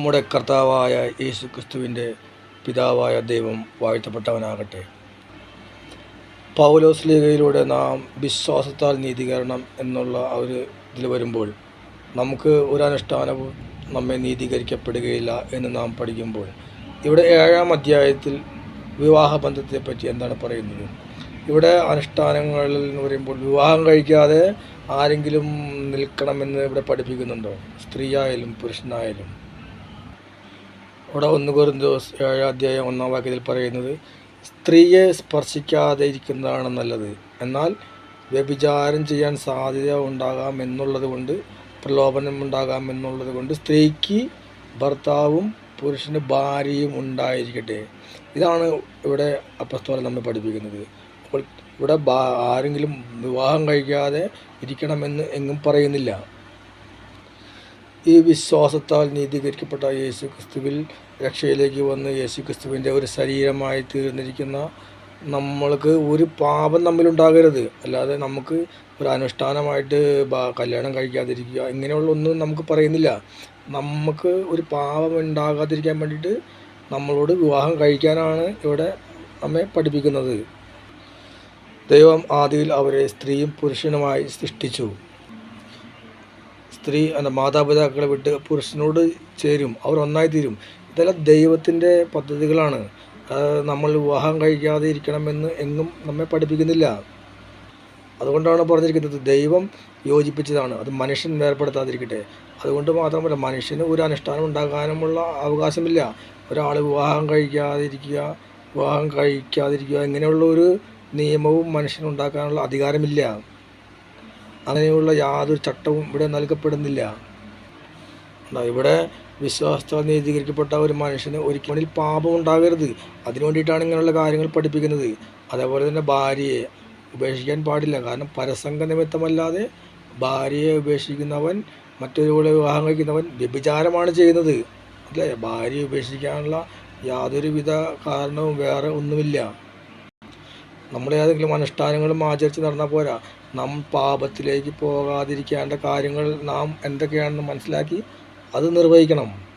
നമ്മുടെ കർത്താവായ യേശു ക്രിസ്തുവിന്റെ പിതാവായ ദൈവം വാഴ്ത്തപ്പെട്ടവനാകട്ടെ. പൗലോസ് ലീഗയിലൂടെ നാം വിശ്വാസത്താൽ നീതീകരണം എന്നുള്ള ഒരു ഇതിൽ വരുമ്പോൾ നമുക്ക് ഒരു അനുഷ്ഠാനവും നമ്മെ നീതീകരിക്കപ്പെടുകയില്ല എന്ന് നാം പഠിക്കുമ്പോൾ ഇവിടെ ഏഴാം അധ്യായത്തിൽ വിവാഹബന്ധത്തെപ്പറ്റി എന്താണ് പറയുന്നത്? ഇവിടെ അനുഷ്ഠാനങ്ങളിൽ എന്ന് പറയുമ്പോൾ വിവാഹം കഴിക്കാതെ ആരെങ്കിലും നിൽക്കണമെന്ന് ഇവിടെ പഠിപ്പിക്കുന്നുണ്ടോ? സ്ത്രീയായാലും പുരുഷനായാലും. ഇവിടെ ഒന്ന് ദിവസം ഏഴാം അധ്യായം ഒന്നാം വാക്യത്തിൽ പറയുന്നത് സ്ത്രീയെ സ്പർശിക്കാതെ ഇരിക്കുന്നതാണ് നല്ലത്. എന്നാൽ വ്യഭിചാരം ചെയ്യാൻ സാധ്യത ഉണ്ടാകാം എന്നുള്ളത് കൊണ്ട് പ്രലോഭനം ഉണ്ടാകാം എന്നുള്ളത് കൊണ്ട് സ്ത്രീക്ക് ഭർത്താവും പുരുഷന് ഭാര്യയും ഉണ്ടായിരിക്കട്ടെ. ഇതാണ് ഇവിടെ അപ്പസ്തോലം നമ്മൾ പഠിപ്പിക്കുന്നത്. അപ്പോൾ ഇവിടെ ആരെങ്കിലും വിവാഹം കഴിക്കാതെ ഇരിക്കണമെന്ന് എങ്ങും പറയുന്നില്ല. ഈ വിശ്വാസത്താൽ നീതീകരിക്കപ്പെട്ട യേശു ക്രിസ്തുവിൽ രക്ഷയിലേക്ക് വന്ന് യേശു ക്രിസ്തുവിന്റെ ഒരു ശരീരമായി തീർന്നിരിക്കുന്ന നമ്മൾക്ക് ഒരു പാപം നമ്മളുണ്ടാകരുത് അല്ലാതെ നമുക്ക് ഒരു അനുഷ്ഠാനമായിട്ട് കല്യാണം കഴിക്കാതിരിക്കുക ഇങ്ങനെയുള്ള ഒന്നും നമുക്ക് പറയുന്നില്ല. നമുക്ക് ഒരു പാപം ഉണ്ടാകാതിരിക്കാൻ വേണ്ടിയിട്ട് നമ്മളോട് വിവാഹം കഴിക്കാനാണ് ഇവിടെ നമ്മെ പഠിപ്പിക്കുന്നത്. ദൈവം ആദിയിൽ അവരെ സ്ത്രീയും പുരുഷനുമായി സൃഷ്ടിച്ചു. സ്ത്രീ എന്താ മാതാപിതാക്കളെ വിട്ട് പുരുഷനോട് ചേരും. അവർ ഒന്നായി തീരും. ഇതെല്ലാം ദൈവത്തിന്റെ പദ്ധതികളാണ്. നമ്മൾ വിവാഹം കഴിക്കാതെ ഇരിക്കണമെന്ന് എങ്ങും നമ്മെ പഠിപ്പിക്കുന്നില്ല. അതുകൊണ്ടാണ് പറഞ്ഞിരിക്കുന്നത് ദൈവം യോജിപ്പിച്ചതാണ്. അത് മനുഷ്യൻ വേർപ്പെടുത്താതിരിക്കട്ടെ അതുകൊണ്ട് മാത്രമല്ല മനുഷ്യന് ഒരു അനുഷ്ഠാനം ഉണ്ടാകാനുമുള്ള അവകാശമില്ല. ഒരാൾ വിവാഹം കഴിക്കാതിരിക്കുക വിവാഹം കഴിക്കാതിരിക്കുക ഇങ്ങനെയുള്ള ഒരു നിയമവും മനുഷ്യനുണ്ടാക്കാനുള്ള അധികാരമില്ല. അങ്ങനെയുള്ള യാതൊരു ചട്ടവും ഇവിടെ നൽകപ്പെടുന്നില്ല. ഇവിടെ വിശ്വാസത്താൽ നീതീകരിക്കപ്പെട്ട ഒരു മനുഷ്യന് ഒരിക്കണിൽ പാപം ഉണ്ടാകരുത്. അതിനു വേണ്ടിയിട്ടാണ് ഇങ്ങനെയുള്ള കാര്യങ്ങൾ പഠിപ്പിക്കുന്നത്. അതേപോലെ തന്നെ ഭാര്യയെ ഉപേക്ഷിക്കാൻ പാടില്ല. കാരണം പരസംഗ നിമിത്തമല്ലാതെ ഭാര്യയെ ഉപേക്ഷിക്കുന്നവൻ മറ്റൊരുപോലെ വിവാഹം കഴിക്കുന്നവൻ വ്യഭിചാരമാണ് ചെയ്യുന്നത്. അല്ലേ? ഭാര്യയെ ഉപേക്ഷിക്കാനുള്ള യാതൊരുവിധ കാരണവും വേറെ ഒന്നുമില്ല. നമ്മൾ ഏതെങ്കിലും അനുഷ്ഠാനങ്ങളും ആചരിച്ച് നടന്നാൽ പോരാ. നാം പാപത്തിലേക്ക് പോകാതിരിക്കേണ്ട കാര്യങ്ങൾ നാം എന്തൊക്കെയാണെന്ന് മനസ്സിലാക്കി അത് നിർവഹിക്കണം.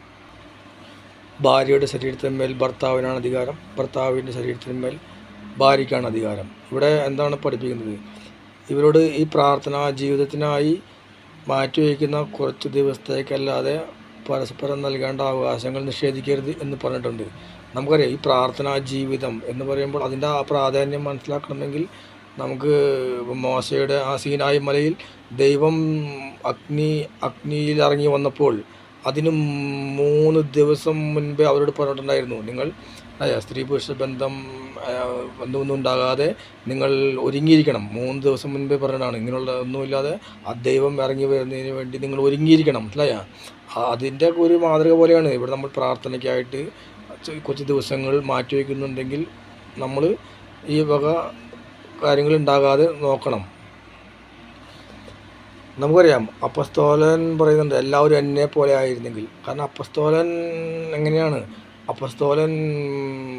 ഭാര്യയുടെ ശരീരത്തിന്മേൽ ഭർത്താവിനാണ് അധികാരം. ഭർത്താവിന്റെ ശരീരത്തിന്മേൽ ഭാര്യയ്ക്കാണ് അധികാരം. ഇവിടെ എന്താണ് പഠിപ്പിക്കുന്നത്? ഇവരോട് ഈ പ്രാർത്ഥന ജീവിതത്തിനായി മാറ്റിവെക്കുന്ന കുറച്ച് ദിവസത്തേക്കല്ലാതെ പരസ്പരം നൽകേണ്ട അവകാശങ്ങൾ നിഷേധിക്കരുത് എന്ന് പറഞ്ഞിട്ടുണ്ട്. നമുക്കറിയാം ഈ പ്രാർത്ഥനാ ജീവിതം എന്ന് പറയുമ്പോൾ അതിന്റെ ആ പ്രാധാന്യം മനസ്സിലാക്കണമെങ്കിൽ നമുക്ക് മോശയുടെ ആ സീനായ മലയിൽ ദൈവം അഗ്നി അഗ്നിയിൽ ഇറങ്ങി വന്നപ്പോൾ അതിന് മൂന്ന് ദിവസം മുൻപേ അവരോട് പറഞ്ഞിട്ടുണ്ടായിരുന്നു നിങ്ങൾ സ്ത്രീ പുരുഷ ബന്ധം ബന്ധമൊന്നും ഉണ്ടാകാതെ നിങ്ങൾ ഒരുങ്ങിയിരിക്കണം. മൂന്ന് ദിവസം മുൻപേ പറഞ്ഞതാണ് ഇങ്ങനെയുള്ള ഒന്നുമില്ലാതെ ആ ദൈവം ഇറങ്ങി വരുന്നതിന് വേണ്ടി നിങ്ങൾ ഒരുങ്ങിയിരിക്കണം. മനസ്സിലായ അതിന്റെ ഒരു മാതൃക പോലെയാണ്. ഇവിടെ നമ്മൾ പ്രാർത്ഥനയ്ക്കായിട്ട് കുറച്ച് ദിവസങ്ങൾ മാറ്റി വയ്ക്കുന്നുണ്ടെങ്കിൽ നമ്മൾ ഈ വക കാര്യങ്ങൾ ഉണ്ടാകാതെ നോക്കണം. നമുക്കറിയാം അപ്പസ്തോലൻ പറയുന്നുണ്ട് എല്ലാവരും എന്നെ പോലെ ആയിരുന്നെങ്കിൽ. കാരണം അപ്പസ്തോലൻ എങ്ങനെയാണ്? അപ്പസ്തോലൻ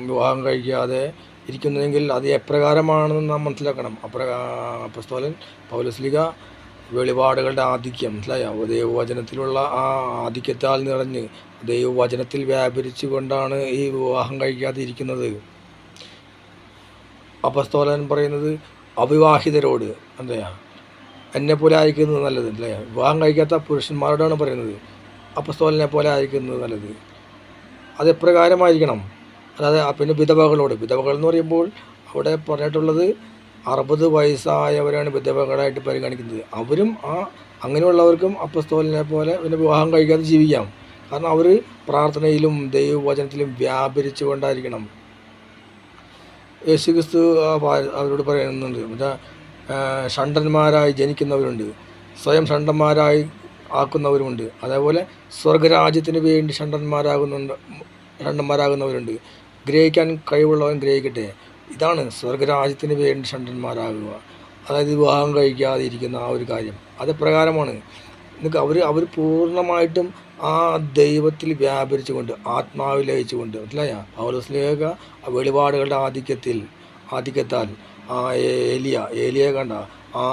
വിവാഹം കഴിക്കാതെ ഇരിക്കുന്നതെങ്കിൽ അത് എപ്രകാരമാണെന്ന് നാം മനസ്സിലാക്കണം. അപ്രകാ അപ്പസ്തോലൻ പൗലസ്ലിക വെളിപാടുകളുടെ ആധിക്യം മനസ്സിലായോ? ദൈവവചനത്തിലുള്ള ആ ആധിക്യത്താൽ നിറഞ്ഞ് ദൈവവചനത്തിൽ വ്യാപരിച്ചു കൊണ്ടാണ് ഈ വിവാഹം കഴിക്കാതെ ഇരിക്കുന്നത്. അപ്പസ്തോലൻ പറയുന്നത് അവിവാഹിതരോട് എന്താ എന്നെ പോലെ ആയിരിക്കുന്നത് നല്ലത് അല്ലേ? വിവാഹം കഴിക്കാത്ത പുരുഷന്മാരോടാണ് പറയുന്നത് അപസ്തോലനെ പോലെ ആയിരിക്കുന്നത് നല്ലത്. അത് എപ്രകാരമായിരിക്കണം? അല്ലാതെ പിന്നെ വിധവകളോട്. വിധവകൾ എന്ന് പറയുമ്പോൾ അവിടെ പറഞ്ഞിട്ടുള്ളത് അറുപത് വയസ്സായവരാണ് വിധവകളായിട്ട് പരിഗണിക്കുന്നത്. അവരും ആ അങ്ങനെയുള്ളവർക്കും അപ്പസ്തോലിനെ പോലെ പിന്നെ വിവാഹം കഴിക്കാതെ ജീവിക്കാം. കാരണം അവർ പ്രാർത്ഥനയിലും ദൈവവചനത്തിലും വ്യാപരിച്ചു കൊണ്ടായിരിക്കണം യേശുക്രിസ്തു ക്രിസ്തു അവരോട് പറയുന്നുണ്ട്. മറ്റേ ഷണ്ടന്മാരായി ജനിക്കുന്നവരുണ്ട്. സ്വയം ഷണ്ടന്മാരായി ആക്കുന്നവരുമുണ്ട്. അതേപോലെ സ്വർഗരാജ്യത്തിന് വേണ്ടി ഷണ്ടന്മാരാകുന്നുണ്ട് ഷണ്ടന്മാരാകുന്നവരുണ്ട്. ഗ്രഹിക്കാൻ കഴിവുള്ളവൻ ഗ്രഹിക്കട്ടെ. ഇതാണ് സ്വർഗരാജ്യത്തിന് വേണ്ടി ഷണ്ടന്മാരാകുക. അതായത് വിവാഹം കഴിക്കാതെ ഇരിക്കുന്ന ആ ഒരു കാര്യം. അത് പ്രകാരമാണ്. അവർ അവർ പൂർണമായിട്ടും ആ ദൈവത്തിൽ വ്യാപരിച്ചുകൊണ്ട് ആത്മാവിൽ ലയിച്ചുകൊണ്ട് മനസ്സിലായ? പൗലോസ്ലേഖ വെളിപാടുകളുടെ ആധിക്യത്തിൽ ആധിക്യത്താൽ ആ ഏലിയ ഏലിയ കണ്ട ആ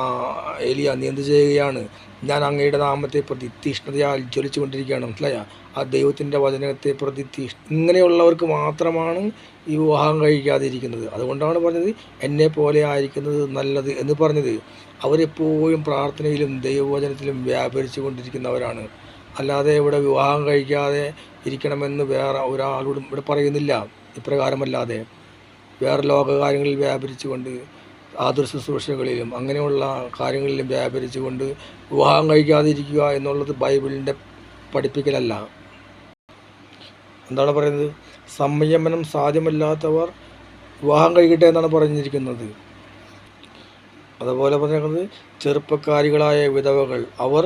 ഏലിയ നീ എന്ത് ചെയ്യുകയാണ്. ഞാൻ അങ്ങയുടെ നാമത്തെ പ്രതി തീഷ്ണതയാൽ ജ്വലിച്ചു കൊണ്ടിരിക്കുകയാണ് മനസ്സിലായ? ആ ദൈവത്തിന്റെ വചനത്തെ പ്രതി തീഷ് ഇങ്ങനെയുള്ളവർക്ക് മാത്രമാണ് ഈ വിവാഹം കഴിക്കാതിരിക്കുന്നത്. അതുകൊണ്ടാണ് പറഞ്ഞത് എന്നെ പോലെ ആയിരിക്കുന്നത് നല്ലത് എന്ന് പറഞ്ഞത്. അവരെപ്പോഴും പ്രാർത്ഥനയിലും ദൈവവചനത്തിലും വ്യാപരിച്ചു കൊണ്ടിരിക്കുന്നവരാണ് അല്ലാതെ ഇവിടെ വിവാഹം കഴിക്കാതെ ഇരിക്കണമെന്ന് വേറെ ഒരാളോടും ഇവിടെ പറയുന്നില്ല. ഇപ്രകാരമല്ലാതെ വേറെ ലോകകാര്യങ്ങളിൽ വ്യാപരിച്ചുകൊണ്ട് ആതുര ശുശ്രൂഷകളിലും അങ്ങനെയുള്ള കാര്യങ്ങളിലും വ്യാപരിച്ചുകൊണ്ട് വിവാഹം കഴിക്കാതെ ഇരിക്കുക എന്നുള്ളത് ബൈബിളിന്റെ പഠിപ്പിക്കലല്ല. എന്താണ് പറയുന്നത്? സംയമനം സാധ്യമല്ലാത്തവർ വിവാഹം കഴിക്കട്ടെ എന്നാണ് പറഞ്ഞിരിക്കുന്നത്. അതുപോലെ പറഞ്ഞിരിക്കുന്നത് ചെറുപ്പക്കാരികളായ വിധവകൾ അവർ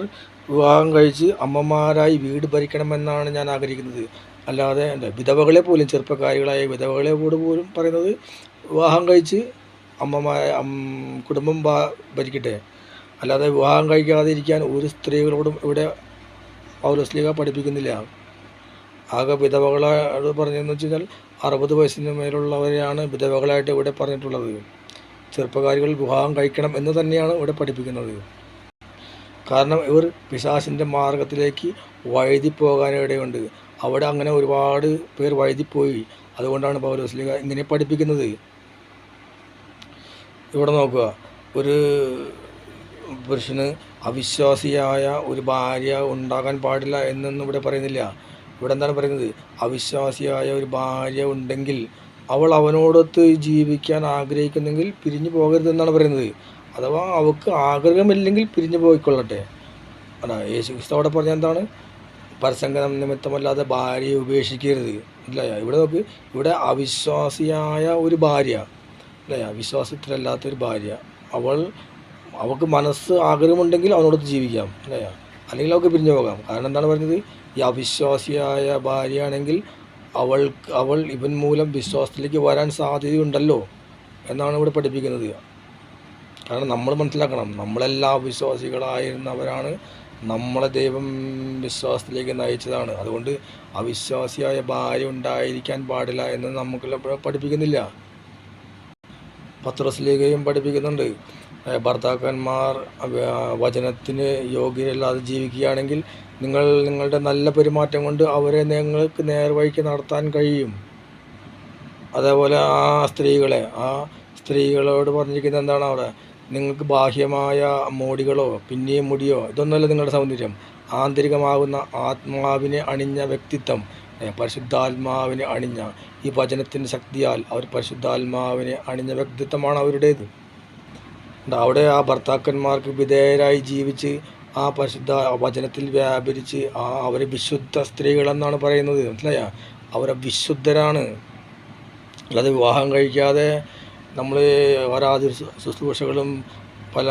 വിവാഹം കഴിച്ച് അമ്മമാരായി വീട് ഭരിക്കണമെന്നാണ് ഞാൻ ആഗ്രഹിക്കുന്നത്. അല്ലാതെ എന്റെ വിധവകളെ പോലും ചെറുപ്പക്കാരികളായ വിധവകളെ കൂടെ പോലും പറയുന്നത് വിവാഹം കഴിച്ച് അമ്മമാരെ കുടുംബം ഭരിക്കട്ടെ. അല്ലാതെ വിവാഹം കഴിക്കാതെ ഇരിക്കാൻ ഒരു സ്ത്രീകളോടും ഇവിടെ പൗലസ്ലിക പഠിപ്പിക്കുന്നില്ല. ആകെ വിധവകളോട് പറഞ്ഞതെന്ന് വെച്ച് കഴിഞ്ഞാൽ അറുപത് വയസ്സിന് മേലുള്ളവരെയാണ് വിധവകളായിട്ട് ഇവിടെ പറഞ്ഞിട്ടുള്ളത്. ചെറുപ്പക്കാരികൾ വിവാഹം കഴിക്കണം എന്ന് തന്നെയാണ് ഇവിടെ പഠിപ്പിക്കുന്നത്. കാരണം ഇവർ പിശാസിന്റെ മാർഗത്തിലേക്ക് വഴുതിപ്പോകാനിടയുണ്ട് അവിടെ അങ്ങനെ ഒരുപാട് പേർ വഴുതിപ്പോയി. അതുകൊണ്ടാണ് പൗലോസ്ലിക ഇങ്ങനെ പഠിപ്പിക്കുന്നത്. ഇവിടെ നോക്കുക. ഒരു പുരുഷന് അവിശ്വാസിയായ ഒരു ഭാര്യ ഉണ്ടാകാൻ പാടില്ല എന്നൊന്നും ഇവിടെ പറയുന്നില്ല. ഇവിടെ എന്താണ് പറയുന്നത്? അവിശ്വാസിയായ ഒരു ഭാര്യ ഉണ്ടെങ്കിൽ അവൾ അവനോടൊത്ത് ജീവിക്കാൻ ആഗ്രഹിക്കുന്നെങ്കിൽ പിരിഞ്ഞു പോകരുതെന്നാണ് പറയുന്നത്. അഥവാ അവൾക്ക് ആഗ്രഹമില്ലെങ്കിൽ പിരിഞ്ഞു പോയിക്കൊള്ളട്ടെ. അതാ യേശു ക്രിസ്തു അവിടെ പറഞ്ഞ എന്താണ്? പരസംഗം നിമിത്തമല്ലാതെ ഭാര്യയെ ഉപേക്ഷിക്കരുത്. ഇല്ല ഇവിടെ നോക്ക് ഇവിടെ അവിശ്വാസിയായ ഒരു ഭാര്യ അല്ലേ അവിശ്വാസത്തിലല്ലാത്ത ഒരു ഭാര്യ. അവൾ അവൾക്ക് മനസ്സ് ആഗ്രഹമുണ്ടെങ്കിൽ അവനോടൊത്ത് ജീവിക്കാം അല്ലേ അല്ലെങ്കിൽ അവൾക്ക് പിരിഞ്ഞു പോകാം. കാരണം എന്താണ് പറഞ്ഞത്? ഈ അവിശ്വാസിയായ ഭാര്യയാണെങ്കിൽ അവൾക്ക് അവൾ ഇവൻ മൂലം വിശ്വാസത്തിലേക്ക് വരാൻ സാധ്യതയുണ്ടല്ലോ എന്നാണ് ഇവിടെ പഠിപ്പിക്കുന്നത്. കാരണം നമ്മൾ മനസ്സിലാക്കണം. നമ്മളെല്ലാ വിശ്വാസികളായിരുന്നവരാണ് നമ്മളെ ദൈവം വിശ്വാസത്തിലേക്ക് നയിച്ചതാണ്. അതുകൊണ്ട് അവിശ്വാസിയായ ഭാര്യ ഉണ്ടായിരിക്കാൻ പാടില്ല എന്ന് നമുക്കെല്ലാം പഠിപ്പിക്കുന്നില്ല. പത്രസ്ലീഗയും പഠിപ്പിക്കുന്നുണ്ട്. ഭർത്താക്കന്മാർ വചനത്തിന് യോഗ്യരല്ലാതെ ജീവിക്കുകയാണെങ്കിൽ നിങ്ങൾ നിങ്ങളുടെ നല്ല പെരുമാറ്റം കൊണ്ട് അവരെ നിങ്ങൾക്ക് നേർവഴിക്ക് നടത്താൻ കഴിയും. അതേപോലെ ആ സ്ത്രീകളെ ആ സ്ത്രീകളോട് പറഞ്ഞിരിക്കുന്നത് എന്താണ് അവിടെ? നിങ്ങൾക്ക് ബാഹ്യമായ മോടികളോ പിന്നെയും മുടിയോ ഇതൊന്നുമല്ല നിങ്ങളുടെ സൗന്ദര്യം. ആന്തരികമാകുന്ന ആത്മാവിനെ അണിഞ്ഞ വ്യക്തിത്വം പരിശുദ്ധാത്മാവിനെ അണിഞ്ഞ ഈ വചനത്തിന്റെ ശക്തിയാൽ അവർ പരിശുദ്ധാത്മാവിനെ അണിഞ്ഞ വ്യക്തിത്വമാണ് അവരുടേത്. അവിടെ ആ ഭർത്താക്കന്മാർക്ക് വിധേയരായി ജീവിച്ച് ആ പരിശുദ്ധ വചനത്തിൽ വ്യാപരിച്ച് ആ അവരെ വിശുദ്ധ സ്ത്രീകളെന്നാണ് പറയുന്നത്. മനസ്സിലായ? അവരെ വിശുദ്ധരാണ്. അല്ലാതെ വിവാഹം കഴിക്കാതെ നമ്മൾ ആരാധന ശുശ്രൂഷകളും പല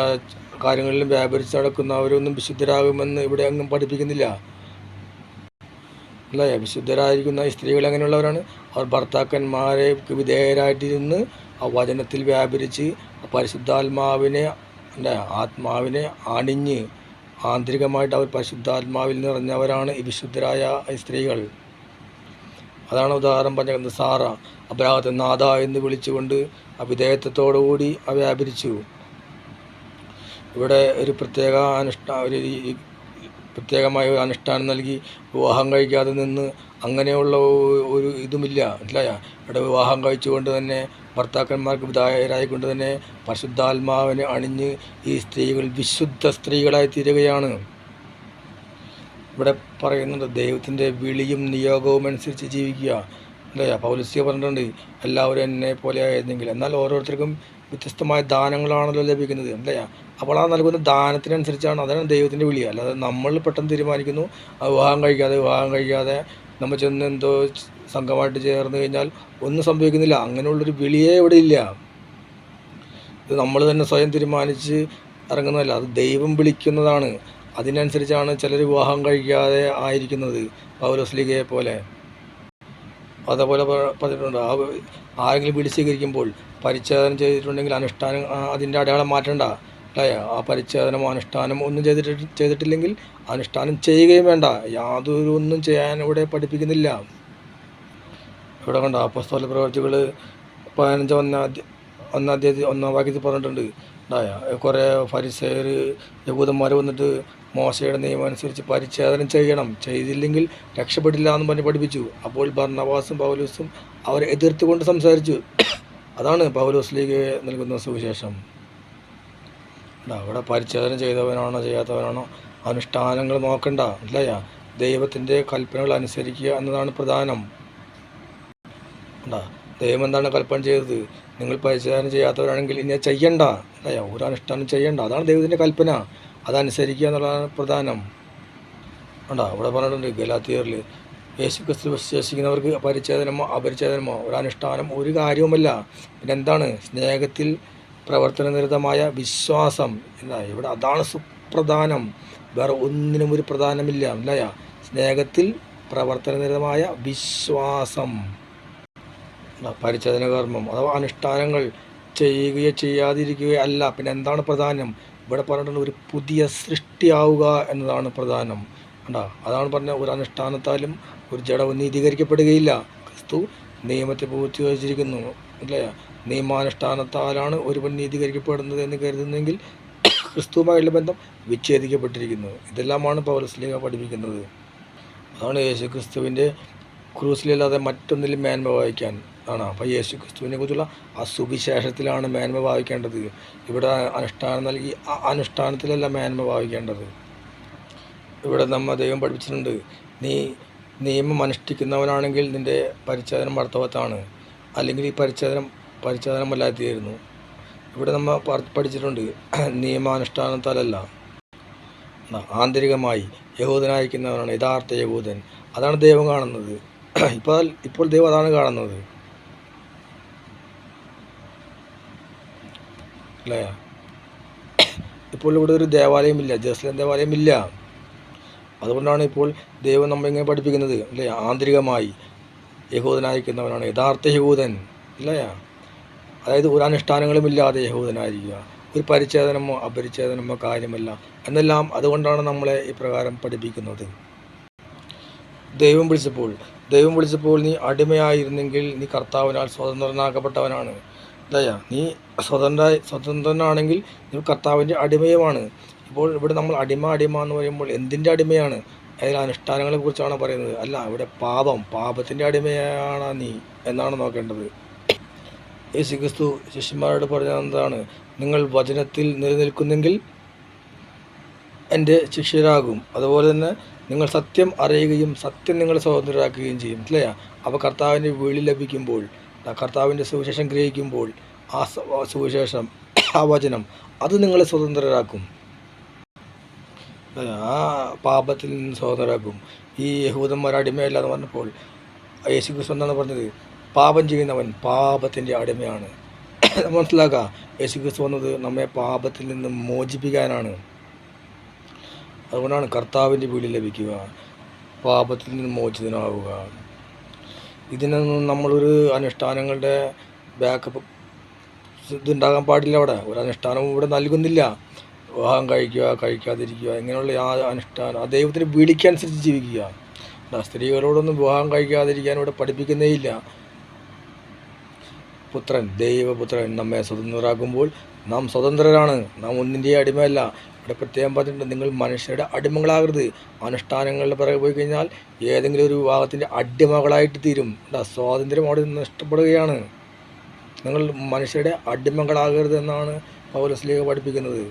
കാര്യങ്ങളിലും വ്യാപരിച്ച് നടക്കുന്നവരൊന്നും വിശുദ്ധരാകുമെന്ന് ഇവിടെ അങ്ങും പഠിപ്പിക്കുന്നില്ല. അല്ലേ? വിശുദ്ധരായിരിക്കുന്ന സ്ത്രീകൾ അങ്ങനെയുള്ളവരാണ്. അവർ ഭർത്താക്കന്മാരെ വിധേയരായിട്ടിരുന്ന് ആ വചനത്തിൽ വ്യാപരിച്ച് പരിശുദ്ധാത്മാവിനെ അല്ലേ ആത്മാവിനെ അണിഞ്ഞ് ആന്തരികമായിട്ട് അവർ പരിശുദ്ധാത്മാവിൽ നിറഞ്ഞവരാണ് ഈ വിശുദ്ധരായ സ്ത്രീകൾ. അതാണ് ഉദാഹരണം പറഞ്ഞത് സാറ. അബ്രാഹത്തെ നാഥ എന്ന് വിളിച്ചുകൊണ്ട് ആ വ്യാപരിച്ചു. ഇവിടെ ഒരു പ്രത്യേക അനുഷ്ഠാ ഒരു പ്രത്യേകമായ ഒരു അനുഷ്ഠാനം നൽകി വിവാഹം കഴിക്കാതെ നിന്ന് അങ്ങനെയുള്ള ഒരു ഇതുമില്ല. മനസ്സിലായ? ഇവിടെ വിവാഹം കഴിച്ചുകൊണ്ട് തന്നെ ഭർത്താക്കന്മാർക്ക് വിധായകരായിക്കൊണ്ട് തന്നെ പരിശുദ്ധാത്മാവിനെ അണിഞ്ഞ് ഈ സ്ത്രീകൾ വിശുദ്ധ സ്ത്രീകളായി തീരുകയാണ് ഇവിടെ പറയുന്നത് ദൈവത്തിന്റെ വിളിയും നിയോഗവും അനുസരിച്ച് ജീവിക്കുക. അല്ലേ പൗലസ്യ പറഞ്ഞിട്ടുണ്ട് എല്ലാവരും എന്നെ പോലെ ആയിരുന്നെങ്കിൽ. എന്നാൽ ഓരോരുത്തർക്കും വ്യത്യസ്തമായ ദാനങ്ങളാണല്ലോ ലഭിക്കുന്നത്. അല്ലേ അപ്പോൾ ആ നൽകുന്ന ദാനത്തിനനുസരിച്ചാണ് അതാണ് ദൈവത്തിന്റെ വിളി. അല്ലാതെ നമ്മൾ പെട്ടെന്ന് തീരുമാനിക്കുന്നു വിവാഹം കഴിക്കാതെ വിവാഹം കഴിക്കാതെ നമ്മൾ ചെന്ന് എന്തോ സംഘമായിട്ട് ചേർന്ന് കഴിഞ്ഞാൽ ഒന്നും സംഭവിക്കുന്നില്ല. അങ്ങനെയുള്ളൊരു വിളിയേ ഇവിടെ ഇല്ല. ഇത് നമ്മൾ തന്നെ സ്വയം തീരുമാനിച്ച് ഇറങ്ങുന്നതല്ല അത് ദൈവം വിളിക്കുന്നതാണ്. അതിനനുസരിച്ചാണ് ചിലർ വിവാഹം കഴിക്കാതെ ആയിരിക്കുന്നത്. പൗലോസ്ലിഗയെ പോലെ. അതേപോലെ പറഞ്ഞിട്ടുണ്ട്. ആരെങ്കിലും വീട് സ്വീകരിക്കുമ്പോൾ പരിച്ഛേദനം ചെയ്തിട്ടുണ്ടെങ്കിൽ അനുഷ്ഠാനം അതിന്റെ അടയാളം മാറ്റണ്ട. അല്ലേ? ആ പരിച്ഛേദനമോ അനുഷ്ഠാനം ഒന്നും ചെയ്തിട്ട് ചെയ്തിട്ടില്ലെങ്കിൽ അനുഷ്ഠാനം ചെയ്യുകയും വേണ്ട. യാതൊരു ഒന്നും ചെയ്യാൻ ഇവിടെ പഠിപ്പിക്കുന്നില്ല. ഇവിടെ കണ്ട? അപ്പസ്തോല പ്രവർത്തികൾ പതിനഞ്ച് ഒന്നാം ഒന്നാം തീയതി ഒന്നാം വാക്യത്തിൽ പറഞ്ഞിട്ടുണ്ട്. ഉണ്ടായ കുറേ ഫരിസേർ യഹൂദന്മാർ വന്നിട്ട് മോശയുടെ നിയമം അനുസരിച്ച് പരിച്ഛേദനം ചെയ്യണം. ചെയ്തില്ലെങ്കിൽ രക്ഷപ്പെടില്ല എന്ന് പറഞ്ഞ് പഠിപ്പിച്ചു. അപ്പോൾ ഭർണവാസും പൗലൂസും അവരെ എതിർത്തുകൊണ്ട് സംസാരിച്ചു. അതാണ് പൗലോസിലേക്ക് നൽകുന്ന സുവിശേഷം. അവിടെ പരിച്ഛേദനം ചെയ്തവനാണോ ചെയ്യാത്തവനാണോ അനുഷ്ഠാനങ്ങൾ നോക്കണ്ട. ഇല്ലയാ ദൈവത്തിന്റെ കൽപ്പനകൾ അനുസരിക്കുക എന്നതാണ് പ്രധാനം. ഉണ്ടാ ദൈവം എന്താണ് കൽപ്പന ചെയ്തത്? നിങ്ങൾ പരിശോധന ചെയ്യാത്തവരാണെങ്കിൽ ഇനി ചെയ്യണ്ട. ഒരു അനുഷ്ഠാനം ചെയ്യണ്ട. അതാണ് ദൈവത്തിന്റെ കൽപ്പന. അതനുസരിക്കുക എന്നുള്ളതാണ് പ്രധാനം. ഉണ്ടാ ഇവിടെ പറഞ്ഞിട്ടുണ്ട് ഗലാത്തിയറിൽ യേശു ക്രിസ്തു വിശ്വസിക്കുന്നവർക്ക് പരിച്ഛേദനമോ അപരിച്ഛേദനമോ ഒരു അനുഷ്ഠാനം ഒരു കാര്യവുമല്ല. പിന്നെ എന്താണ്? സ്നേഹത്തിൽ പ്രവർത്തനനിരതമായ വിശ്വാസം. എന്താ? ഇവിടെ അതാണ് സുപ്രധാനം. വേറെ ഒന്നിനും ഒരു പ്രധാനമില്ല. അല്ലയാ? സ്നേഹത്തിൽ പ്രവർത്തനനിരതമായ വിശ്വാസം. പരിചോദന കർമ്മം അഥവാ അനുഷ്ഠാനങ്ങൾ ചെയ്യുകയോ ചെയ്യാതിരിക്കുകയോ അല്ല പിന്നെ എന്താണ് പ്രധാനം? ഇവിടെ പറഞ്ഞിട്ടുണ്ട് ഒരു പുതിയ സൃഷ്ടിയാവുക എന്നതാണ് പ്രധാനം. കണ്ടാ? അതാണ് പറഞ്ഞ ഒരു അനുഷ്ഠാനത്താലും ഒരു ജഡവും നീതീകരിക്കപ്പെടുകയില്ല. ക്രിസ്തു നിയമത്തെ പൂർത്തീകരിച്ചിരിക്കുന്നു അല്ലേ? നിയമാനുഷ്ഠാനത്താലാണ് ഒരുവൻ നീതീകരിക്കപ്പെടുന്നത് എന്ന് കരുതുന്നെങ്കിൽ ക്രിസ്തുവുമായുള്ള ബന്ധം വിച്ഛേദിക്കപ്പെട്ടിരിക്കുന്നു. ഇതെല്ലാമാണ് പൗരസ്ലിക പഠിപ്പിക്കുന്നത്. അതാണ് യേശു ക്രിസ്തുവിന്റെ ക്രൂസിലല്ലാതെ മറ്റൊന്നിലും മേന്മ വായിക്കാൻ ആണ്. അപ്പോൾ യേശു ക്രിസ്തുവിനെ കുറിച്ചുള്ള ആ സുവിശേഷത്തിലാണ് മേന്മ ഭാവിക്കേണ്ടത് ഇവിടെ അനുഷ്ഠാനം നൽകി അനുഷ്ഠാനത്തിലല്ല മേന്മ ഭാവിക്കേണ്ടത് ഇവിടെ നമ്മ ദൈവം പഠിപ്പിച്ചിട്ടുണ്ട് നീ നിയമം അനുഷ്ഠിക്കുന്നവനാണെങ്കിൽ നിന്റെ പരിച്ഛേദനം അർത്ഥവത്താണ് അല്ലെങ്കിൽ ഈ പരിച്ഛേദനം പരിച്ഛേദനമല്ലാത്തതായിരുന്നു ഇവിടെ നമ്മ പ- പഠിച്ചിട്ടുണ്ട് നിയമാനുഷ്ഠാനത്താലല്ല. ആന്തരികമായി യഹൂദനായിരിക്കുന്നവനാണ് യഥാർത്ഥ യഹൂദൻ. അതാണ് ദൈവം കാണുന്നത്. ഇപ്പോൾ ഇപ്പോൾ ദൈവം അതാണ് കാണുന്നത്. അല്ലേ ഇപ്പോൾ ഇവിടെ ഒരു ദേവാലയമില്ല ജെറുസലേം ദേവാലയമില്ല. അതുകൊണ്ടാണ് ഇപ്പോൾ ദൈവം നമ്മെ ഇങ്ങനെ പഠിപ്പിക്കുന്നത് അല്ലേ ആന്തരികമായി യഹൂദനായിരിക്കുന്നവനാണ് യഥാർത്ഥ യഹൂദൻ അല്ലേ അതായത് ഒരു അനുഷ്ഠാനങ്ങളുമില്ലാതെ യഹൂദനായിരിക്കുക ഒരു പരിച്ഛേദനമോ അപരിച്ഛേദനമോ കാര്യമല്ല. എന്നെല്ലാം അതുകൊണ്ടാണ് നമ്മളെ ഇപ്രകാരം പഠിപ്പിക്കുന്നത്. ദൈവം വിളിച്ചപ്പോൾ ദൈവം വിളിച്ചപ്പോൾ നീ അടിമയായിരുന്നെങ്കിൽ നീ കർത്താവിനാൽ സ്വതന്ത്രനാക്കപ്പെട്ടവനാണ്. ദയ നീ സ്വതന്ത്ര സ്വതന്ത്രനാണെങ്കിൽ നീ കർത്താവിന്റെ അടിമയുമാണ്. ഇപ്പോൾ ഇവിടെ നമ്മൾ അടിമ അടിമ എന്ന് പറയുമ്പോൾ എന്തിന്റെ അടിമയാണ്? അതിൽ അനുഷ്ഠാനങ്ങളെ കുറിച്ചാണ് പറയുന്നത്. അല്ല ഇവിടെ പാപം പാപത്തിന്റെ അടിമയാണ് നീ എന്നാണ് നോക്കേണ്ടത്. ഈ ക്രിസ്തു ശിഷ്യന്മാരോട് പറഞ്ഞത് എന്താണ്? നിങ്ങൾ വചനത്തിൽ നിലനിൽക്കുന്നെങ്കിൽ എന്റെ ശിഷ്യരാകും. അതുപോലെ തന്നെ നിങ്ങൾ സത്യം അറിയുകയും സത്യം നിങ്ങളെ സ്വതന്ത്രരാക്കുകയും ചെയ്യും. അല്ലേ അപ്പോൾ കർത്താവിന്റെ വീളി ലഭിക്കുമ്പോൾ കർത്താവിന്റെ സുവിശേഷം ഗ്രഹിക്കുമ്പോൾ ആ സുവിശേഷം ആ വചനം അത് നിങ്ങളെ സ്വതന്ത്രരാക്കും. ആ പാപത്തിൽ നിന്ന് സ്വതന്ത്രരാക്കും. ഈ യഹൂദന്മാർ അടിമയല്ല എന്ന് പറഞ്ഞപ്പോൾ യേശു ക്രിസ്തു എന്താണ് പറഞ്ഞത്? പാപം ചെയ്യുന്നവൻ പാപത്തിന്റെ അടിമയാണ്. മനസ്സിലാക്കുക യേശു ക്രിസ്തു വന്നത് നമ്മെ പാപത്തിൽ നിന്ന് മോചിപ്പിക്കാനാണ്. അതുകൊണ്ടാണ് കർത്താവിന്റെ വീട് ലഭിക്കുക പാപത്തിൽ നിന്ന് മോചിതനാവുക. ഇതിനൊന്നും നമ്മളൊരു അനുഷ്ഠാനങ്ങളുടെ ബാക്കപ്പ് ഇതുണ്ടാകാൻ പാടില്ല അവിടെ. ഒരു അനുഷ്ഠാനവും ഇവിടെ നൽകുന്നില്ല. വിവാഹം കഴിക്കുക കഴിക്കാതിരിക്കുക ഇങ്ങനെയുള്ള ആ അനുഷ്ഠാനം ആ ദൈവത്തിന് വിളിക്കനുസരിച്ച് ജീവിക്കുക. സ്ത്രീകളോടൊന്നും വിവാഹം കഴിക്കാതിരിക്കാൻ ഇവിടെ പഠിപ്പിക്കുന്നേയില്ല പുത്രൻ ദൈവപുത്രൻ നമ്മെ സ്വതന്ത്രരാക്കുമ്പോൾ നാം സ്വതന്ത്രരാണ്. നാം ഒന്നിന്റെ അടിമയല്ല. ഇവിടെ പ്രത്യേകം പറഞ്ഞിട്ടുണ്ട്. നിങ്ങൾ മനുഷ്യരുടെ അടിമകളാകരുത്. അനുഷ്ഠാനങ്ങളുടെ പിറകെ പോയി കഴിഞ്ഞാൽ ഏതെങ്കിലും ഒരു വിഭാഗത്തിന്റെ അടിമകളായിട്ട് തീരും. സ്വാതന്ത്ര്യം അവിടെ നഷ്ടപ്പെടുകയാണ്. നിങ്ങൾ മനുഷ്യരുടെ അടിമകളാകരുത് എന്നാണ് പൗലസ്ലീഗ പഠിപ്പിക്കുന്നത്.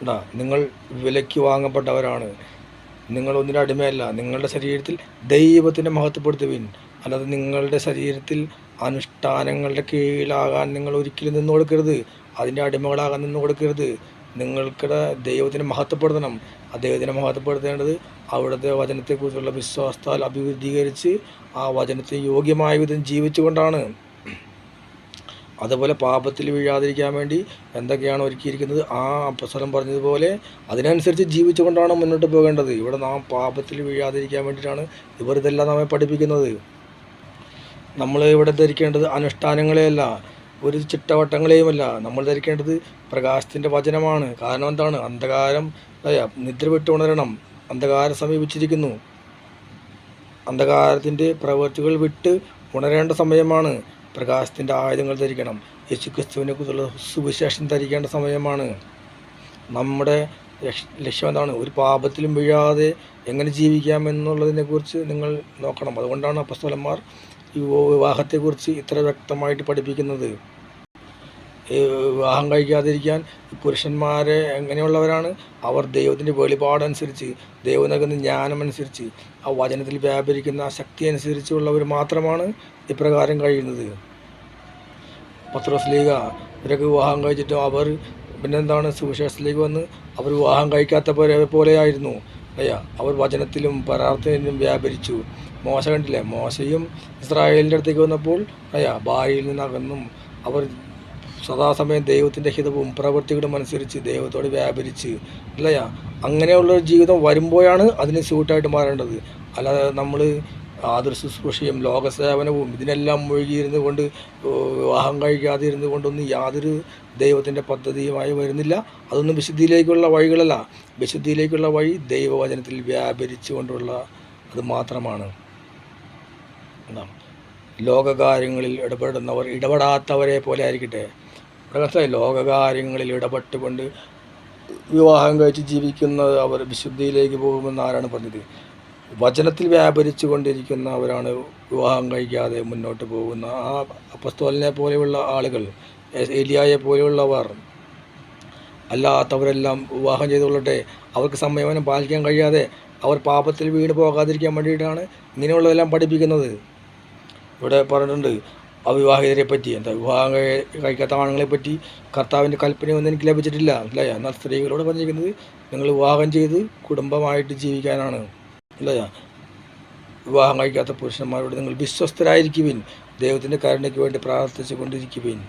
എന്താ നിങ്ങൾ വിലയ്ക്ക് വാങ്ങപ്പെട്ടവരാണ്. നിങ്ങൾ ഒന്നിനും അടിമയല്ല. നിങ്ങളുടെ ശരീരത്തിൽ ദൈവത്തിനെ മഹത്വപ്പെടുത്തുവിൻ. അല്ലാതെ നിങ്ങളുടെ ശരീരത്തിൽ അനുഷ്ഠാനങ്ങളുടെ കീഴിലാകാൻ നിങ്ങൾ ഒരിക്കലും നിന്ന് കൊടുക്കരുത്. അതിന്റെ അടിമകളാകാൻ നിന്ന് കൊടുക്കരുത്. നിങ്ങൾക്കിടെ ദൈവത്തിനെ മഹത്വപ്പെടുത്തണം. ആ ദൈവത്തിനെ മഹത്വപ്പെടുത്തേണ്ടത് അവിടുത്തെ വചനത്തെക്കുറിച്ചുള്ള വിശ്വാസത്താൽ അഭിവൃദ്ധീകരിച്ച് ആ വചനത്തെ യോഗ്യമായ വിധം ജീവിച്ചുകൊണ്ടാണ്. അതുപോലെ പാപത്തിൽ വീഴാതിരിക്കാൻ വേണ്ടി എന്തൊക്കെയാണ് ഒരുക്കിയിരിക്കുന്നത്? ആ അപ്പസ്വലം പറഞ്ഞതുപോലെ അതിനനുസരിച്ച് ജീവിച്ചുകൊണ്ടാണ് മുന്നോട്ട് പോകേണ്ടത്. ഇവിടെ നാം പാപത്തിൽ വീഴാതിരിക്കാൻ വേണ്ടിയിട്ടാണ് ഇവർ ഇതെല്ലാം നമ്മെ പഠിപ്പിക്കുന്നത്. നമ്മൾ ഇവിടെ ധരിക്കേണ്ടത് അനുഷ്ഠാനങ്ങളെയല്ല. ഒരു ചിട്ടവട്ടങ്ങളെയുമല്ല. നമ്മൾ ധരിക്കേണ്ടത് പ്രകാശത്തിന്റെ വചനമാണ്. കാരണം എന്താണ്? അന്ധകാരം നിദ്ര ഉണരണം. അന്ധകാരം സമീപിച്ചിരിക്കുന്നു. അന്ധകാരത്തിന്റെ പ്രവൃത്തികൾ വിട്ട് ഉണരേണ്ട സമയമാണ്. പ്രകാശത്തിന്റെ ആയുധങ്ങൾ ധരിക്കണം. യേശുക്രിസ്തുവിനെ കുറിച്ചുള്ള സുവിശേഷം ധരിക്കേണ്ട സമയമാണ്. നമ്മുടെ ലക്ഷ്യം എന്താണ്? ഒരു പാപത്തിലും വീഴാതെ എങ്ങനെ ജീവിക്കാം എന്നുള്ളതിനെക്കുറിച്ച് നിങ്ങൾ നോക്കണം. അതുകൊണ്ടാണ് അപ്പസ്തോലന്മാർ വിവാഹത്തെക്കുറിച്ച് ഇത്ര വ്യക്തമായിട്ട് പഠിപ്പിക്കുന്നത്? വിവാഹം കഴിക്കാതിരിക്കാൻ പുരുഷന്മാരെ എങ്ങനെയുള്ളവരാണ്? അവർ ദൈവത്തിന്റെ വെളിപാടനുസരിച്ച് ദൈവം നൽകുന്ന ജ്ഞാനമനുസരിച്ച് ആ വചനത്തിൽ വ്യാപരിക്കുന്ന ആ ശക്തി അനുസരിച്ചുള്ളവർ മാത്രമാണ് ഇപ്രകാരം കഴിയുന്നത്. പത്രോസ് ലീഗ ഇവരൊക്കെ വിവാഹം കഴിച്ചിട്ട് അവർ പിന്നെന്താണ് സുവിശേഷത്തിലേക്ക് വന്ന് അവർ വിവാഹം കഴിക്കാത്ത പോലെ പോലെയായിരുന്നു. അയ്യ അവർ വചനത്തിലും പരാർത്ഥനയിലും വ്യാപരിച്ചു. മോശ കണ്ടില്ലേ? മോശയും ഇസ്രായേലിന്റെ അടുത്തേക്ക് വന്നപ്പോൾ അയ്യാ ഭാര്യയിൽ നിന്ന് അകന്നും അവർ സദാസമയം ദൈവത്തിന്റെ ഹിതവും പ്രവൃത്തികളും അനുസരിച്ച് ദൈവത്തോട് വ്യാപരിച്ച് അല്ലയാ അങ്ങനെയുള്ള ജീവിതം വരുമ്പോഴാണ് അതിന് സ്യൂട്ടായിട്ട് മാറേണ്ടത്. അല്ലാതെ നമ്മൾ ആദർശ ശുശ്രൂഷയും ലോകസേവനവും ഇതിനെല്ലാം മുഴുകിയിരുന്നു കൊണ്ട് വിവാഹം കഴിക്കാതെ ഇരുന്നു കൊണ്ടൊന്നും യാതൊരു ദൈവത്തിന്റെ പദ്ധതിയുമായി വരുന്നില്ല. അതൊന്നും വിശുദ്ധിയിലേക്കുള്ള വഴികളല്ല. വിശുദ്ധിയിലേക്കുള്ള വഴി ദൈവവചനത്തിൽ വ്യാപരിച്ചു കൊണ്ടുള്ള അത് മാത്രമാണ്. എന്താണ് ലോകകാര്യങ്ങളിൽ ഇടപെടുന്നവർ ഇടപെടാത്തവരെ പോലെ ആയിരിക്കട്ടെ. പ്രകൃത ലോകകാര്യങ്ങളിൽ ഇടപെട്ടുകൊണ്ട് വിവാഹം കഴിച്ച് ജീവിക്കുന്നത് അവർ വിശുദ്ധിയിലേക്ക് പോകുമെന്ന് ആരാണ് പറഞ്ഞത്? വചനത്തിൽ വ്യാപരിച്ചു കൊണ്ടിരിക്കുന്നവരാണ് വിവാഹം കഴിക്കാതെ മുന്നോട്ട് പോകുന്ന. ആ അപ്പസ്തോലിനെ പോലെയുള്ള ആളുകൾ എലിയായെ പോലെയുള്ളവർ അല്ലാത്തവരെല്ലാം വിവാഹം ചെയ്തുകൊള്ളട്ടെ. അവർക്ക് സംയമനം പാലിക്കാൻ കഴിയാതെ അവർ പാപത്തിൽ വീട് പോകാതിരിക്കാൻ വേണ്ടിയിട്ടാണ് ഇങ്ങനെയുള്ളതെല്ലാം പഠിപ്പിക്കുന്നത്. ഇവിടെ പറഞ്ഞിട്ടുണ്ട് അവിവാഹിതരെ പറ്റി. എന്താ വിവാഹം കഴി- കഴിക്കാത്ത ആണുങ്ങളെ പറ്റി കർത്താവിന്റെ കൽപ്പനയൊന്നും എനിക്ക് ലഭിച്ചിട്ടില്ല. അല്ലേ? എന്നാൽ സ്ത്രീകളോട് പറഞ്ഞിരിക്കുന്നത് നിങ്ങൾ വിവാഹം ചെയ്ത് കുടുംബമായിട്ട് ജീവിക്കാനാണ്. അല്ലേ? വിവാഹം കഴിക്കാത്ത പുരുഷന്മാരോട് നിങ്ങൾ വിശ്വസ്തരായിരിക്കുവിൻ. ദൈവത്തിന്റെ കരുണയ്ക്ക് വേണ്ടി പ്രാർത്ഥിച്ചു കൊണ്ടിരിക്കുവിൻ.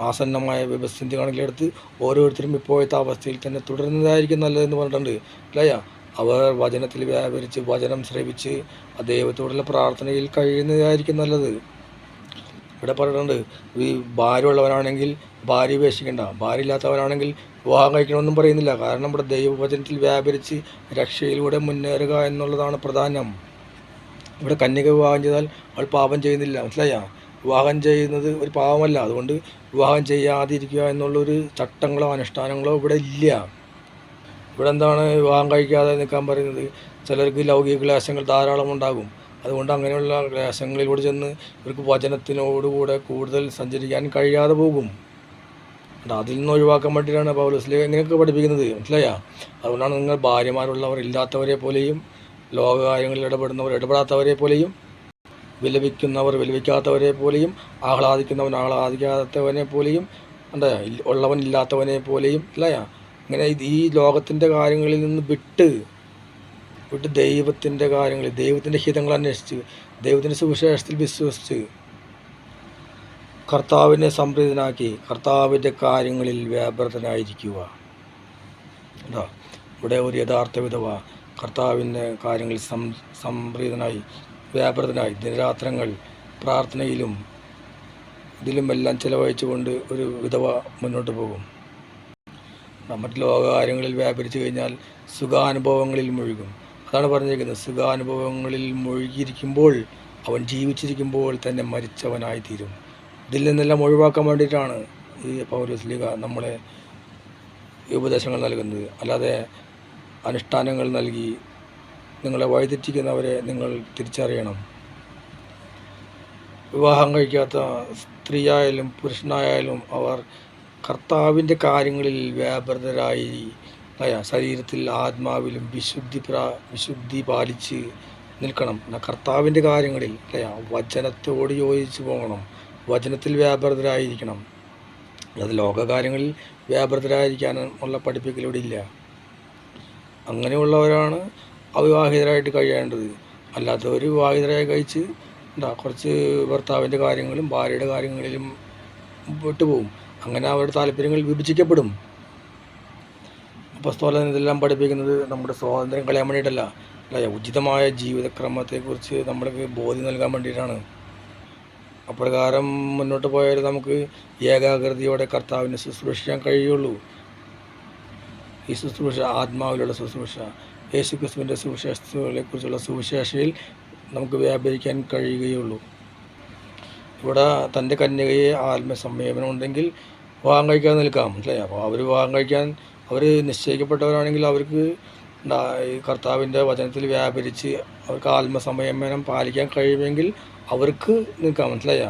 ആസന്നമായ വ്യവസ്ഥിതി കണക്കിലെടുത്ത് ഓരോരുത്തരും ഇപ്പോഴത്തെ അവസ്ഥയിൽ തന്നെ തുടരുന്നതായിരിക്കും നല്ലതെന്ന് പറഞ്ഞിട്ടുണ്ട്. അല്ലയ അവർ വചനത്തിൽ വ്യാപരിച്ച് വചനം ശ്രവിച്ച് ആ ദൈവത്തോടുള്ള പ്രാർത്ഥനയിൽ കഴിയുന്നതായിരിക്കും നല്ലത്. ഇവിടെ പറഞ്ഞിട്ടുണ്ട് ഈ ഭാര്യ ഉള്ളവരാണെങ്കിൽ ഭാര്യ ഉപേക്ഷിക്കേണ്ട ഭാര്യ ഇല്ലാത്തവനാണെങ്കിൽ വിവാഹം കഴിക്കണമെന്നും പറയുന്നില്ല. കാരണം ഇവിടെ ദൈവവചനത്തിൽ വ്യാപരിച്ച് രക്ഷയിലൂടെ മുന്നേറുക എന്നുള്ളതാണ് പ്രധാനം. ഇവിടെ കന്യക വിവാഹം ചെയ്താൽ അവൾ പാപം ചെയ്യുന്നില്ല. മനസ്സിലായ? വിവാഹം ചെയ്യുന്നത് ഒരു പാപമല്ല. അതുകൊണ്ട് വിവാഹം ചെയ്യാതിരിക്കുക എന്നുള്ളൊരു ചട്ടങ്ങളോ അനുഷ്ഠാനങ്ങളോ ഇവിടെ ഇല്ല. ഇവിടെ എന്താണ് വിവാഹം കഴിക്കാതെ നിൽക്കാൻ പറയുന്നത്? ചിലർക്ക് ലൗകിക ക്ലേശങ്ങൾ ധാരാളം ഉണ്ടാകും. അതുകൊണ്ട് അങ്ങനെയുള്ള ക്ലേശങ്ങളിലൂടെ ചെന്ന് ഇവർക്ക് വചനത്തിനോടുകൂടെ കൂടുതൽ സഞ്ചരിക്കാൻ കഴിയാതെ പോകും. അതിൽ നിന്ന് ഒഴിവാക്കാൻ വേണ്ടിയിട്ടാണ് പൗലോസ്ലിഹ ഇങ്ങനെയൊക്കെ പഠിപ്പിക്കുന്നത്. മനസ്സിലായാ? അതുകൊണ്ടാണ് നിങ്ങൾ ഭാര്യമാരുള്ളവർ ഇല്ലാത്തവരെ പോലെയും ലോകകാര്യങ്ങളിൽ ഇടപെടുന്നവർ ഇടപെടാത്തവരെ പോലെയും വിലപിക്കുന്നവർ വിലപിക്കാത്തവരെ പോലെയും ആഹ്ലാദിക്കുന്നവൻ ആഹ്ലാദിക്കാത്തവനെ പോലെയും എന്താ ഉള്ളവൻ ഇല്ലാത്തവനെ പോലെയും അല്ലയ ഇങ്ങനെ ഈ ലോകത്തിന്റെ കാര്യങ്ങളിൽ നിന്ന് വിട്ട് വിട്ട് ദൈവത്തിന്റെ കാര്യങ്ങൾ ദൈവത്തിന്റെ ഹിതങ്ങൾ അന്വേഷിച്ച് ദൈവത്തിന്റെ സുവിശേഷത്തിൽ വിശ്വസിച്ച് കർത്താവിനെ സംപ്രീതനാക്കി കർത്താവിന്റെ കാര്യങ്ങളിൽ വ്യാപൃതനായിരിക്കുക. കേട്ടോ ഇവിടെ ഒരു യഥാർത്ഥ വിധവ കർത്താവിന്റെ കാര്യങ്ങളിൽ സം സംപ്രീതനായി വ്യാപൃതനായി ദിനരാത്രങ്ങൾ പ്രാർത്ഥനയിലും ഇതിലുമെല്ലാം ചിലവഴിച്ചുകൊണ്ട് ഒരു വിധവ മുന്നോട്ട് പോകും. മറ്റ് ലോകകാര്യങ്ങളിൽ വ്യാപരിച്ചു കഴിഞ്ഞാൽ സുഖാനുഭവങ്ങളിൽ മുഴുകും. അതാണ് പറഞ്ഞിരിക്കുന്നത്. സുഖാനുഭവങ്ങളിൽ മുഴുകിയിരിക്കുമ്പോൾ അവൻ ജീവിച്ചിരിക്കുമ്പോൾ തന്നെ മരിച്ചവനായിത്തീരും. ഇതിൽ നിന്നെല്ലാം ഒഴിവാക്കാൻ വേണ്ടിയിട്ടാണ് ഈ പൗരസ്ലിക നമ്മളെ ഉപദേശങ്ങൾ നൽകുന്നത്. അല്ലാതെ അനുഷ്ഠാനങ്ങൾ നൽകി നിങ്ങളെ വഴിതെറ്റിക്കുന്നവരെ നിങ്ങൾ തിരിച്ചറിയണം. വിവാഹം കഴിക്കാത്ത സ്ത്രീയായാലും പുരുഷനായാലും അവർ കർത്താവിന്റെ കാര്യങ്ങളിൽ വ്യാപൃതരായി ശരീരത്തിൽ ആത്മാവിലും വിശുദ്ധി പ്രാ വിശുദ്ധി പാലിച്ച് നിൽക്കണം. കർത്താവിന്റെ കാര്യങ്ങളിൽ അല്ലയാ വചനത്തോട് യോജിച്ച് പോകണം. വചനത്തിൽ വ്യാപൃതരായിരിക്കണം. അത് ലോകകാര്യങ്ങളിൽ വ്യാപൃതരായിരിക്കാനുള്ള ഉള്ള പഠിപ്പിക്കലൂടെ ഇല്ല. അങ്ങനെയുള്ളവരാണ് അവിവാഹിതരായിട്ട് കഴിയേണ്ടത്. അല്ലാത്തവർ വിവാഹിതരായി കഴിച്ച് എന്താ കുറച്ച് ഭർത്താവിന്റെ കാര്യങ്ങളും ഭാര്യയുടെ കാര്യങ്ങളിലും വിട്ടുപോകും. അങ്ങനെ അവരുടെ താല്പര്യങ്ങൾ വിഭജിക്കപ്പെടും. പുസ്തകം ഇതെല്ലാം പഠിപ്പിക്കുന്നത് നമ്മുടെ സ്വാതന്ത്ര്യം കളയാൻ വേണ്ടിയിട്ടല്ല. അല്ല ഉചിതമായ ജീവിതക്രമത്തെക്കുറിച്ച് നമ്മൾക്ക് ബോധ്യം നൽകാൻ വേണ്ടിയിട്ടാണ്. അപ്രകാരം മുന്നോട്ട് പോയാൽ നമുക്ക് ഏകാഗ്രതയോടെ കർത്താവിനെ ശുശ്രൂഷിക്കാൻ കഴിയുള്ളൂ. ഈ ശുശ്രൂഷ ആത്മാവിലുള്ള ശുശ്രൂഷ യേശുക്രിസ്തുവിന്റെ സുവിശേഷത്തെക്കുറിച്ചുള്ള സുവിശേഷയിൽ നമുക്ക് വ്യാപരിക്കാൻ കഴിയുകയുള്ളൂ. ഇവിടെ തന്റെ കന്യകയെ ആത്മസംയമനം ഉണ്ടെങ്കിൽ വിവാഹം കഴിക്കാൻ നിൽക്കാം മനസ്സിലായി? അപ്പോൾ അവർ വിവാഹം കഴിക്കാൻ അവർ നിശ്ചയിക്കപ്പെട്ടവരാണെങ്കിൽ അവർക്ക് ഈ കർത്താവിന്റെ വചനത്തിൽ വ്യാപരിച്ച് അവർക്ക് ആത്മസംയമനം പാലിക്കാൻ കഴിയുമെങ്കിൽ അവർക്ക് നിൽക്കാം മനസ്സിലായ?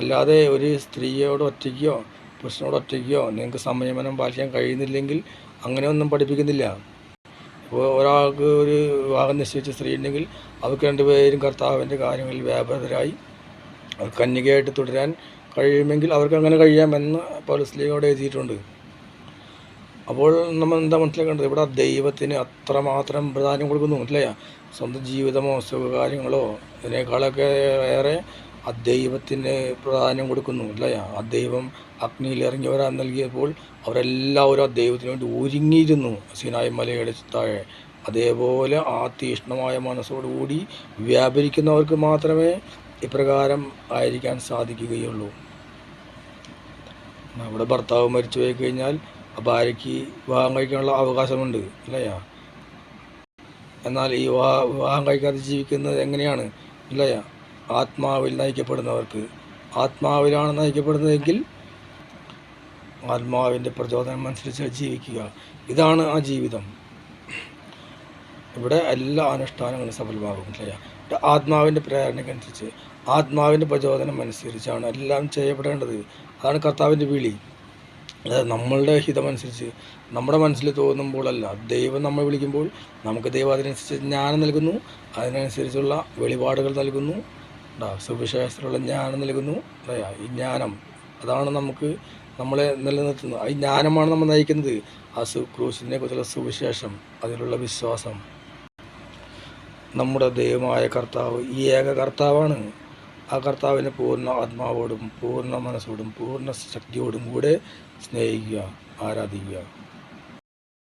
അല്ലാതെ ഒരു സ്ത്രീയോട് ഒറ്റയ്ക്കോ പുരുഷനോട് ഒറ്റയ്ക്കോ നിങ്ങൾക്ക് സംയമനം പാലിക്കാൻ കഴിയുന്നില്ലെങ്കിൽ അങ്ങനെയൊന്നും പഠിപ്പിക്കുന്നില്ല. ഇപ്പോൾ ഒരാൾക്ക് ഒരു വിവാഹം നിശ്ചയിച്ച സ്ത്രീ ഉണ്ടെങ്കിൽ അവർക്ക് രണ്ടുപേരും കർത്താവിന്റെ കാര്യങ്ങളിൽ വ്യാപൃതരായി കന്യകയായിട്ട് തുടരാൻ കഴിയുമെങ്കിൽ അവർക്ക് അങ്ങനെ കഴിയാമെന്ന് പൗലസ്ലിയോട് എഴുതിയിട്ടുണ്ട്. അപ്പോൾ നമ്മൾ എന്താ മനസ്സിലാക്കേണ്ടത്? ഇവിടെ ദൈവത്തിന് അത്രമാത്രം പ്രാധാന്യം കൊടുക്കുന്നു മനസ്സിലായ? സ്വന്തം ജീവിതമോ സുഖകാര്യങ്ങളോ ഇതിനേക്കാളൊക്കെ ഏറെ ആ ദൈവത്തിന് പ്രാധാന്യം കൊടുക്കുന്നു അല്ലേ ആ ദൈവം അഗ്നിയിൽ ഇറങ്ങി വരാൻ നൽകിയപ്പോൾ അവരെല്ലാവരും ആ ദൈവത്തിന് വേണ്ടി ഒരുങ്ങിയിരുന്നു സിനായ് മലയുടെ താഴെ. അതേപോലെ ആ തീഷ്ണമായ മനസ്സോടുകൂടി വ്യാപരിക്കുന്നവർക്ക് മാത്രമേ ഇപ്രകാരം ആയിരിക്കാൻ സാധിക്കുകയുള്ളൂ. നമ്മുടെ ഭർത്താവ് മരിച്ചു പോയി കഴിഞ്ഞാൽ ഭാര്യയ്ക്ക് വിവാഹം കഴിക്കാനുള്ള അവകാശമുണ്ട് ഇല്ലയാ എന്നാൽ ഈ വിവാഹ വിവാഹം കഴിക്കാതെ ജീവിക്കുന്നത് എങ്ങനെയാണ് ഇല്ലയാ ആത്മാവിൽ നയിക്കപ്പെടുന്നവർക്ക്. ആത്മാവിലാണ് നയിക്കപ്പെടുന്നതെങ്കിൽ ആത്മാവിന്റെ പ്രചോദനം അനുസരിച്ച് ജീവിക്കുക. ഇതാണ് ആ ജീവിതം. ഇവിടെ എല്ലാ അനുഷ്ഠാനങ്ങളും സഫലമാകും ഇല്ലയാ ആത്മാവിന്റെ പ്രേരണയ്ക്കനുസരിച്ച് ആത്മാവിന്റെ പ്രചോദനം അനുസരിച്ചാണ് എല്ലാം ചെയ്യപ്പെടേണ്ടത്. അതാണ് കർത്താവിന്റെ വിളി. അതായത് നമ്മളുടെ ഹിതമനുസരിച്ച് നമ്മുടെ മനസ്സിൽ തോന്നുമ്പോഴല്ല ദൈവം നമ്മൾ വിളിക്കുമ്പോൾ നമുക്ക് ദൈവം അതിനനുസരിച്ച് ജ്ഞാനം നൽകുന്നു. അതിനനുസരിച്ചുള്ള വെളിപാടുകൾ നൽകുന്നു. സുവിശേഷത്തിലുള്ള ജ്ഞാനം നൽകുന്നു. ഈ ജ്ഞാനം. അതാണ് നമുക്ക് നമ്മളെ നിലനിർത്തുന്നത്. ഈ ജ്ഞാനമാണ് നമ്മൾ നയിക്കുന്നത്. ആ സു ക്രൂശിനെ കുറിച്ചുള്ള സുവിശേഷം അതിലുള്ള വിശ്വാസം. നമ്മുടെ ദൈവമായ കർത്താവ് ഈ ഏക കർത്താവാണ്. ആ കർത്താവിനെ പൂർണ ആത്മാവോടും പൂർണ മനസ്സോടും പൂർണ ശക്തിയോടും കൂടെ സ്നേഹിക്കുക ആരാധിക്കുക.